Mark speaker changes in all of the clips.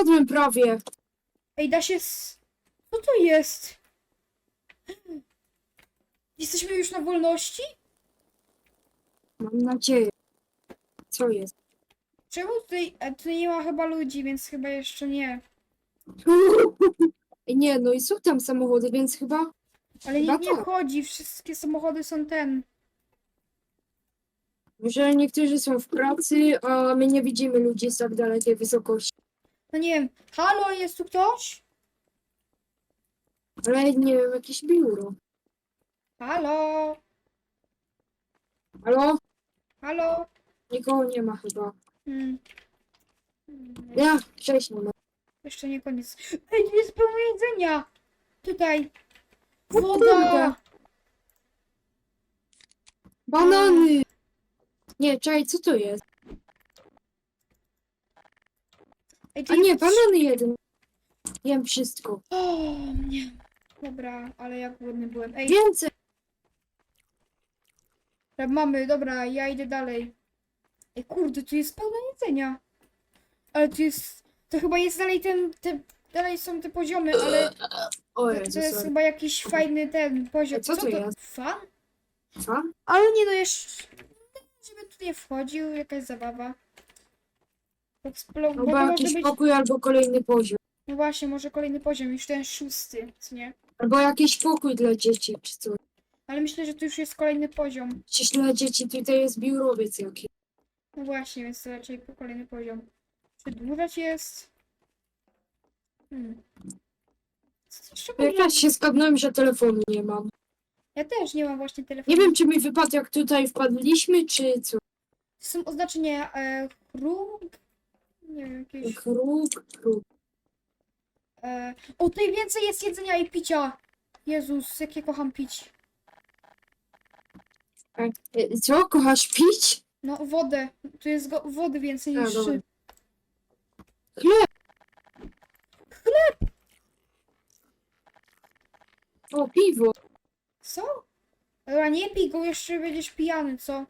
Speaker 1: Spadłem prawie.
Speaker 2: Ej, da się... S... Co to jest? Jesteśmy już na wolności?
Speaker 1: Mam nadzieję. Co jest?
Speaker 2: Czemu tutaj... A tutaj nie ma chyba ludzi, więc chyba jeszcze nie.
Speaker 1: Ej, Nie, no i są tam samochody, więc chyba...
Speaker 2: Ale
Speaker 1: Chyba
Speaker 2: nikt nie
Speaker 1: tak.
Speaker 2: chodzi, wszystkie samochody są ten.
Speaker 1: Może niektórzy są w pracy, a my nie widzimy ludzi z tak dalekiej wysokości.
Speaker 2: No nie wiem. Halo, jest tu ktoś?
Speaker 1: Ale nie wiem, jakieś biuro.
Speaker 2: Halo?
Speaker 1: Halo?
Speaker 2: Halo?
Speaker 1: Nikogo nie ma chyba.
Speaker 2: Hmm.
Speaker 1: Ja, cześć, mama.
Speaker 2: Jeszcze nie koniec. Ej, tu jest pełno jedzenia! Tutaj.
Speaker 1: O
Speaker 2: Woda!
Speaker 1: Banany! Nie, czekaj, co to jest?
Speaker 2: Ej,
Speaker 1: A nie, banany jeden. Jem wszystko.
Speaker 2: O, nie. Dobra, ale jak głodny byłem. Ej,
Speaker 1: Więcej!
Speaker 2: dobra, mamy, dobra, ja idę dalej. Ej, kurde, tu jest pełno jedzenia. Ale tu jest... To chyba jest dalej ten... Te, dalej są te poziomy, ale
Speaker 1: O
Speaker 2: to, to jest chyba jakiś fajny ten poziom.
Speaker 1: Co to jest?
Speaker 2: Fan?
Speaker 1: Fan?
Speaker 2: Ale nie no jeszcze... Żeby tu nie wchodził, jakaś zabawa. To
Speaker 1: Albo jakiś
Speaker 2: być...
Speaker 1: pokój, albo kolejny poziom.
Speaker 2: No właśnie, może kolejny poziom, już ten szósty, co nie?
Speaker 1: Albo jakiś pokój dla dzieci, czy coś.
Speaker 2: Ale myślę, że tu już jest kolejny poziom.
Speaker 1: Przecież dla dzieci tutaj jest biurowiec jakiś.
Speaker 2: No właśnie, więc to raczej kolejny poziom. Przedłużać jest. Hmm. Co to jeszcze
Speaker 1: Ja też się skapnąłem, że telefonu nie mam.
Speaker 2: Ja też nie mam właśnie telefonu.
Speaker 1: Nie wiem, czy mi wypadł, jak tutaj wpadliśmy, czy co.
Speaker 2: Są oznaczenia e. Nie wiem, jakieś.
Speaker 1: Kruk, kruk.
Speaker 2: E, o, tutaj więcej jest jedzenia i picia. Jezus, jak ja kocham pić.
Speaker 1: E, e, Co, kochasz pić?
Speaker 2: No, wodę. Tu jest go- wody więcej
Speaker 1: A,
Speaker 2: niż.
Speaker 1: dobra.
Speaker 2: szy-
Speaker 1: Chleb! O, piwo.
Speaker 2: Co? Dobra, nie pij go, jeszcze będziesz pijany, co?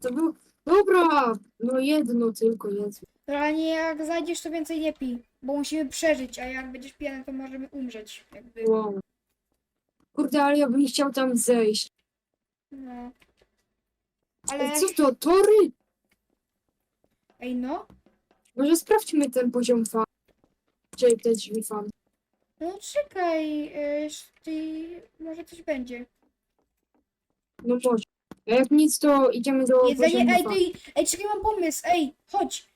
Speaker 1: To był... Dobra, no jedno tylko jest.
Speaker 2: Dobra, ale nie, jak zajdziesz, to więcej nie pij. Bo musimy przeżyć, a jak będziesz pijany, to możemy umrzeć. Jakby.
Speaker 1: Wow. Kurde, ale ja bym chciał tam zejść.
Speaker 2: No.
Speaker 1: Ale...
Speaker 2: Ale.
Speaker 1: Co to, tory?
Speaker 2: Ej, no.
Speaker 1: Może sprawdźmy ten poziom fan. Czyli te drzwi fan.
Speaker 2: No czekaj. y, Ty... Może coś będzie.
Speaker 1: No może. A jak nic, to idziemy do
Speaker 2: Jedzenie.
Speaker 1: poziomu
Speaker 2: Ej,
Speaker 1: fan.
Speaker 2: ty. Ej, czekaj, mam pomysł. Ej, chodź.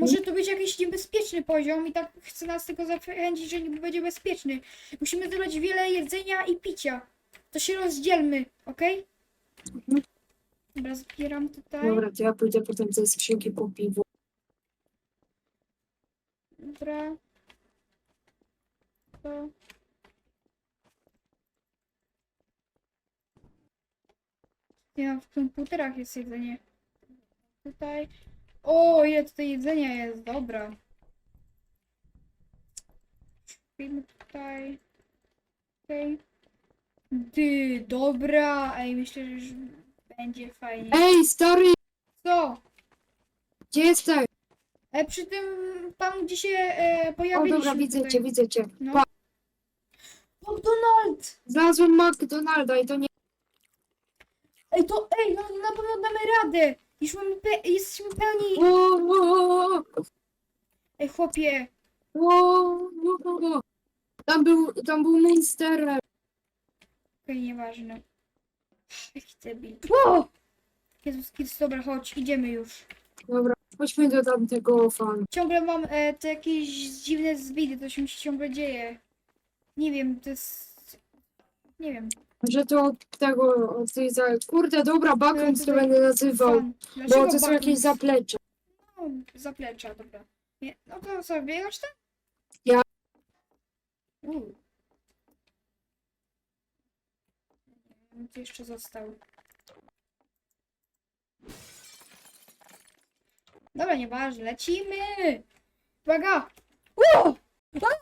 Speaker 2: Może to być jakiś niebezpieczny poziom i tak chcę nas tylko zachęcić, że niby będzie bezpieczny. Musimy zebrać wiele jedzenia i picia. To się rozdzielmy, okej?
Speaker 1: Mhm.
Speaker 2: Dobra, zbieram tutaj.
Speaker 1: Dobra, to ja pójdę potem ze skrzynki po piwo.
Speaker 2: Dobra. To. Ja w komputerach jest jedzenie. Tutaj. O, ile tutaj jedzenia jest, dobra. Kupimy tutaj. Okej. Ty, dobra. Ej, myślę, że już będzie fajnie.
Speaker 1: Ej, stary,
Speaker 2: Co?
Speaker 1: gdzie jesteś?
Speaker 2: E, przy tym, tam gdzie się e,
Speaker 1: O,
Speaker 2: pojawiliśmy
Speaker 1: dobra, widzę
Speaker 2: tutaj.
Speaker 1: cię, widzę cię.
Speaker 2: No.
Speaker 1: Pa,
Speaker 2: McDonald's!
Speaker 1: znalazłem McDonalda i to nie...
Speaker 2: Ej, to, ej, no na pewno damy radę! Już mamy pe- jesteśmy pełni... Ej, chłopie.
Speaker 1: Tam był, tam był Monster.
Speaker 2: okej, nieważne. Jaki debil. O! Jezus Kids, dobra, chodź, idziemy już.
Speaker 1: Dobra, chodźmy do tamtego fan.
Speaker 2: Ciągle mam e, te jakieś dziwne zwidy, to się mi się ciągle dzieje. Nie wiem, to jest... Nie wiem.
Speaker 1: Że to od tego, od tej za... Kurde, dobra, Backroom to będę nazywał. Bo to są jakieś zaplecze.
Speaker 2: No, zaplecza, dobra. Nie, no to co, biegasz tam?
Speaker 1: Ja.
Speaker 2: U. Nie wiem, co jeszcze został. Dobra, nieważne, lecimy! Uwaga!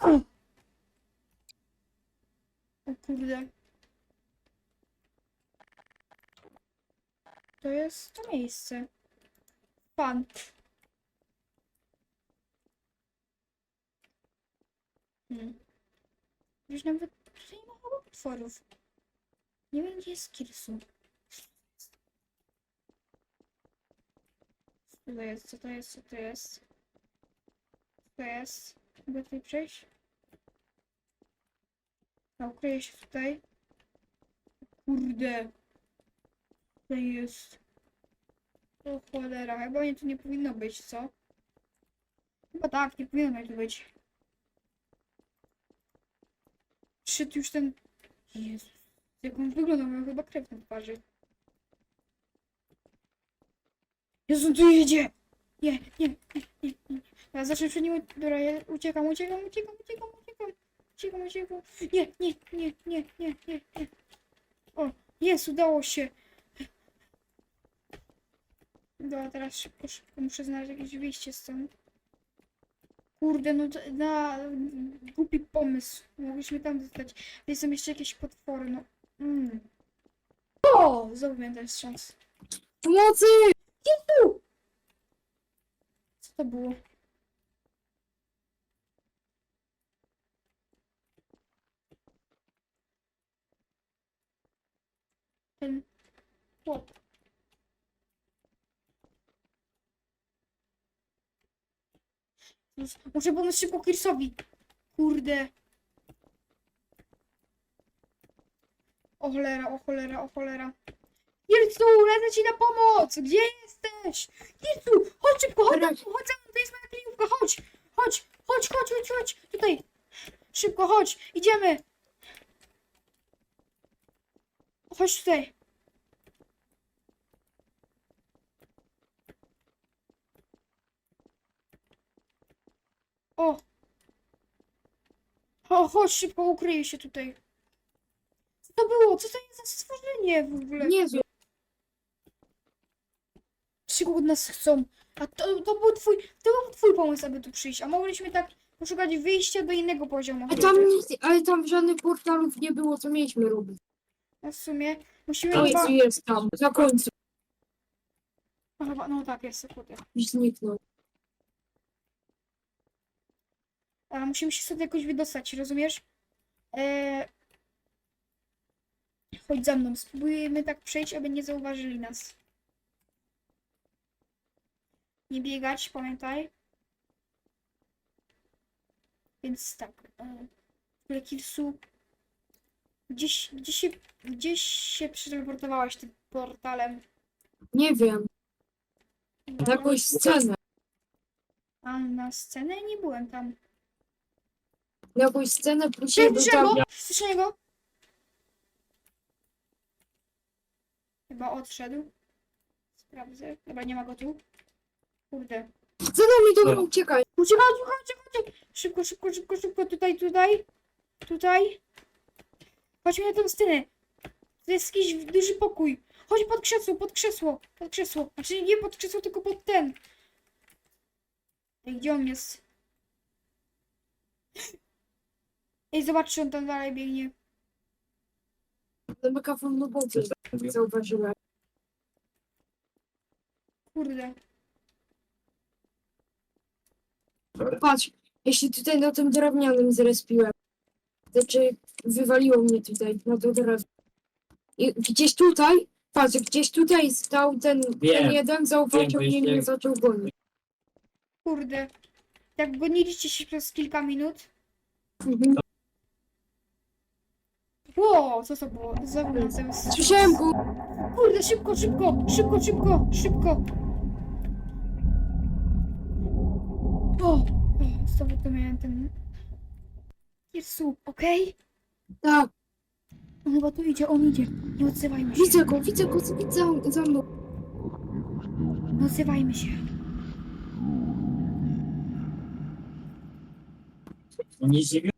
Speaker 2: A! O kurde. To jest to miejsce. Pan. Hmm. Już nawet nie ma chyba potworów. Nie wiem, gdzie jest Kirsu. Co to jest? Co to jest? Co to jest? Co to jest? Mogę tutaj przejść? A ukryję się tutaj. Kurde. Tutaj jest. O cholera, chyba mnie tu nie powinno być, co? Chyba tak, nie powinno tu być. Przyszedł już ten... Jezus. Jak on wygląda, miał chyba krew na twarzy. Jezu, tu jedzie! Nie, nie, nie, nie, nie. Ja zacznę przed nim... Dobra, ja uciekam, uciekam, uciekam, uciekam, uciekam. Uciekam, uciekam. Nie, nie, nie, nie, nie, nie, nie. O, jest, udało się. Dobra, teraz szybko, szybko muszę znaleźć jakieś wyjście stąd. Kurde, no to, na głupi pomysł. Mogliśmy tam dostać. Jest tam jeszcze jakieś potwory, no. Mm. O! Znowu miałem ten wstrząs.
Speaker 1: Pomocy!
Speaker 2: Co to było? Ten chłop. Muszę pomóc szybko Kirsowi. Kurde. O cholera, o cholera, o cholera. Kirsu, lecę ci na pomoc! Gdzie jesteś? Kirsu, chodź szybko, chodź, chodź, mną, to jest moja kryjówka, chodź, chodź, chodź, chodź, chodź, chodź, tutaj. Szybko, chodź, idziemy. Chodź tutaj. O. O, chodź szybko, ukryję się tutaj. Co to było? Co to jest za stworzenie w ogóle?
Speaker 1: Nie wiem.
Speaker 2: Czego od nas chcą? A to, to był twój, to był twój pomysł, aby tu przyjść. A mogliśmy tak poszukać wyjścia do innego poziomu.
Speaker 1: Ale tam, nic- ale tam żadnych portalów nie było, co mieliśmy robić.
Speaker 2: No w sumie musimy
Speaker 1: To
Speaker 2: chyba...
Speaker 1: jest, jest tam, na końcu.
Speaker 2: No, chyba... no tak, jest.
Speaker 1: I zniknął.
Speaker 2: A musimy się stąd jakoś wydostać, rozumiesz? Eee... Chodź za mną, spróbujemy tak przejść, aby nie zauważyli nas. Nie biegać, pamiętaj. Więc tak. E... Lekilsu. Gdzieś, gdzieś się, gdzieś się przeteleportowałaś tym portalem.
Speaker 1: Nie wiem. Na jakąś scenę.
Speaker 2: A na scenę nie byłem tam.
Speaker 1: Na jakąś scenę później był
Speaker 2: Słyszę
Speaker 1: tam...
Speaker 2: go! Słyszę go! Chyba odszedł. Sprawdzę. Dobra, nie ma go tu. Kurde.
Speaker 1: Za nami, dobra, uciekaj.
Speaker 2: Uciekaj, uciekaj, uciekaj! Szybko, szybko, szybko, szybko. Tutaj, tutaj. Tutaj. Chodźmy na tą scenę. To jest jakiś duży pokój. Chodź pod krzesło, pod krzesło, pod krzesło. Znaczy nie pod krzesło, tylko pod ten. Ej, gdzie on jest? Ej, zobacz, czy on tam dalej biegnie.
Speaker 1: Zamykam no bo zauważyłem.
Speaker 2: Kurde.
Speaker 1: Patrz, jeśli tutaj na tym drewnianym zrespiłem. Znaczy, wywaliło mnie tutaj, na to drewno. I gdzieś tutaj, patrz, gdzieś tutaj stał ten, ten
Speaker 3: Wiem.
Speaker 1: jeden, zauważył
Speaker 3: Wiem,
Speaker 1: mnie i mnie zaczął gonić.
Speaker 2: Kurde. Tak goniliście się przez kilka minut.
Speaker 1: Mhm.
Speaker 2: Ło, co to było? Jest.
Speaker 1: Słyszałem go,
Speaker 2: Kurde, szybko, szybko, szybko, szybko, szybko. O, o, znowu to miałem ten... Jezu, okej?
Speaker 1: tak,
Speaker 2: On chyba tu idzie, on idzie. Nie odzywajmy się.
Speaker 1: widzę go, widzę go, widzę za, za mną.
Speaker 2: Nie odzywajmy się.
Speaker 3: Nie zdziwił
Speaker 4: We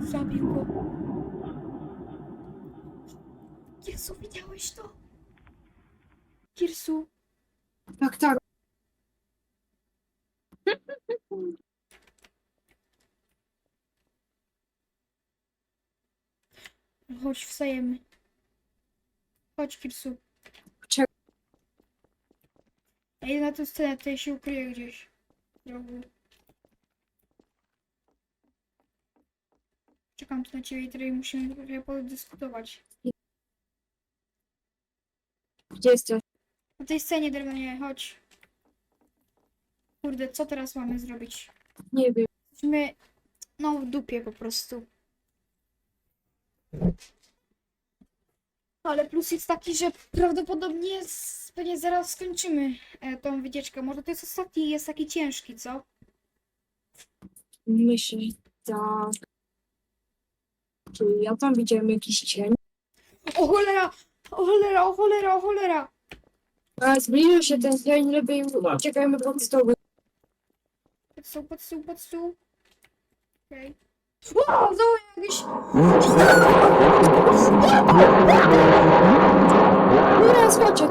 Speaker 4: Zabił
Speaker 2: go. Kirsu, widziałeś to? Kirsu,
Speaker 1: Tak, tak.
Speaker 2: chodź, wstajemy. Chodź, Kirsu. Ja idę na tę scenę, to ja się ukryję gdzieś. Czekam tu na ciebie i tutaj musimy trochę podyskutować.
Speaker 1: Gdzie jesteś?
Speaker 2: Na tej scenie drewnie, chodź. Kurde, co teraz mamy zrobić?
Speaker 1: Nie wiem.
Speaker 2: Jesteśmy, no, w dupie po prostu. Ale plus jest taki, że prawdopodobnie z, pewnie zaraz skończymy e, tą wycieczkę. Może to jest ostatni, jest taki ciężki, co?
Speaker 1: Myślę, tak. Czy ja tam widziałem jakiś cień?
Speaker 2: O cholera! O cholera, o cholera, o cholera!
Speaker 1: A zbliżył się ten cień, lepiej uciekajmy pod stoły.
Speaker 2: Pod stół, pod stół, pod stół. Okej. Wow, znowu jakiś...
Speaker 1: Dobra, słuchajcie,